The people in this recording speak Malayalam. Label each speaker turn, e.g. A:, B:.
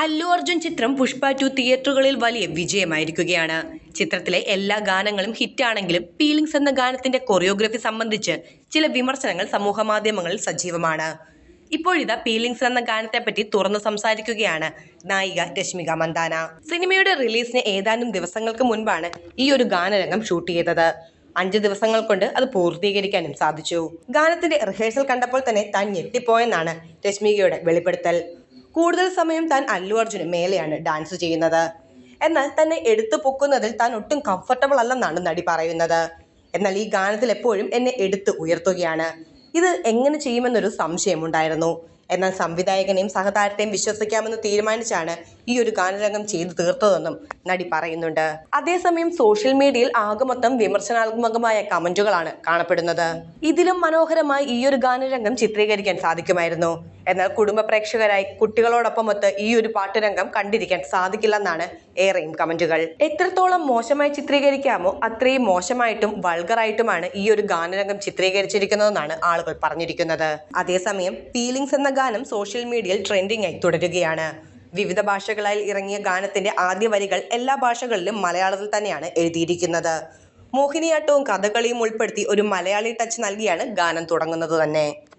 A: അല്ലു അർജുൻ ചിത്രം പുഷ്പ ടു തിയേറ്ററുകളിൽ വലിയ വിജയമായിരിക്കുകയാണ്. ചിത്രത്തിലെ എല്ലാ ഗാനങ്ങളും ഹിറ്റാണെങ്കിലും ഫീലിംഗ്സ് എന്ന ഗാനത്തിന്റെ കൊറിയോഗ്രഫി സംബന്ധിച്ച് ചില വിമർശനങ്ങൾ സമൂഹ മാധ്യമങ്ങളിൽ സജീവമാണ്. ഇപ്പോഴിതാ ഫീലിംഗ്സ് എന്ന ഗാനത്തെ പറ്റി തുറന്നു സംസാരിക്കുകയാണ് നായിക രശ്മിക മന്ദാന. സിനിമയുടെ റിലീസിന് ഏതാനും ദിവസങ്ങൾക്ക് മുൻപാണ് ഈ ഒരു ഗാനരംഗം ഷൂട്ട് ചെയ്തത്. അഞ്ച് ദിവസങ്ങൾ കൊണ്ട് അത് പൂർത്തീകരിക്കാനും സാധിച്ചു. ഗാനത്തിന്റെ റിഹേഴ്സൽ കണ്ടപ്പോൾ തന്നെ താൻ ഞെട്ടിപ്പോയെന്നാണ് രശ്മികയുടെ വെളിപ്പെടുത്തൽ. കൂടുതൽ സമയം താൻ അല്ലു അർജുന് മേലെയാണ് ഡാൻസ് ചെയ്യുന്നത്. എന്നാൽ തന്നെ എടുത്തു പൊക്കുന്നതിൽ താൻ ഒട്ടും കംഫർട്ടബിൾ അല്ലെന്നാണ് നടി പറയുന്നത്. എന്നാൽ ഈ ഗാനത്തിൽ എപ്പോഴും എന്നെ എടുത്ത് ഉയർത്തുകയാണ്. ഇത് എങ്ങനെ ചെയ്യുമെന്നൊരു സംശയമുണ്ടായിരുന്നു. എന്നാൽ സംവിധായകനെയും സഹതാരത്തെയും വിശ്വസിക്കാമെന്ന് തീരുമാനിച്ചാണ് ഈ ഒരു ഗാനരംഗം ചെയ്തു തീർത്തതെന്നും നടി പറയുന്നുണ്ട്. അതേസമയം സോഷ്യൽ മീഡിയയിൽ ആകെ മൊത്തം വിമർശനാത്മകമായ കമന്റുകളാണ് കാണപ്പെടുന്നത്. ഇതിലും മനോഹരമായി ഈ ഒരു ഗാനരംഗം ചിത്രീകരിക്കാൻ സാധിക്കുമായിരുന്നു. എന്നാൽ കുടുംബ പ്രേക്ഷകരായി കുട്ടികളോടൊപ്പമൊത്ത് ഈ ഒരു പാട്ടുരംഗം കണ്ടിരിക്കാൻ സാധിക്കില്ലെന്നാണ് ഏറെയും കമന്റുകൾ. എത്രത്തോളം മോശമായി ചിത്രീകരിക്കാമോ അത്രയും മോശമായിട്ടും വൾഗറായിട്ടുമാണ് ഈ ഒരു ഗാനരംഗം ചിത്രീകരിച്ചിരിക്കുന്നതെന്നാണ് ആളുകൾ പറഞ്ഞിരിക്കുന്നത്. അതേസമയം ഫീലിംഗ്സ് എന്ന ഗാനം സോഷ്യൽ മീഡിയയിൽ ട്രെൻഡിംഗ് ആയി തുടരുകയാണ്. വിവിധ ഭാഷകളായി ഇറങ്ങിയ ഗാനത്തിന്റെ ആദ്യ വരികൾ എല്ലാ ഭാഷകളിലും മലയാളത്തിൽ തന്നെയാണ് എഴുതിയിരിക്കുന്നത്. മോഹിനിയാട്ടവും കഥകളിയും ഉൾപ്പെടുത്തി ഒരു മലയാളി ടച്ച് നൽകിയാണ് ഗാനം തുടങ്ങുന്നത് തന്നെ.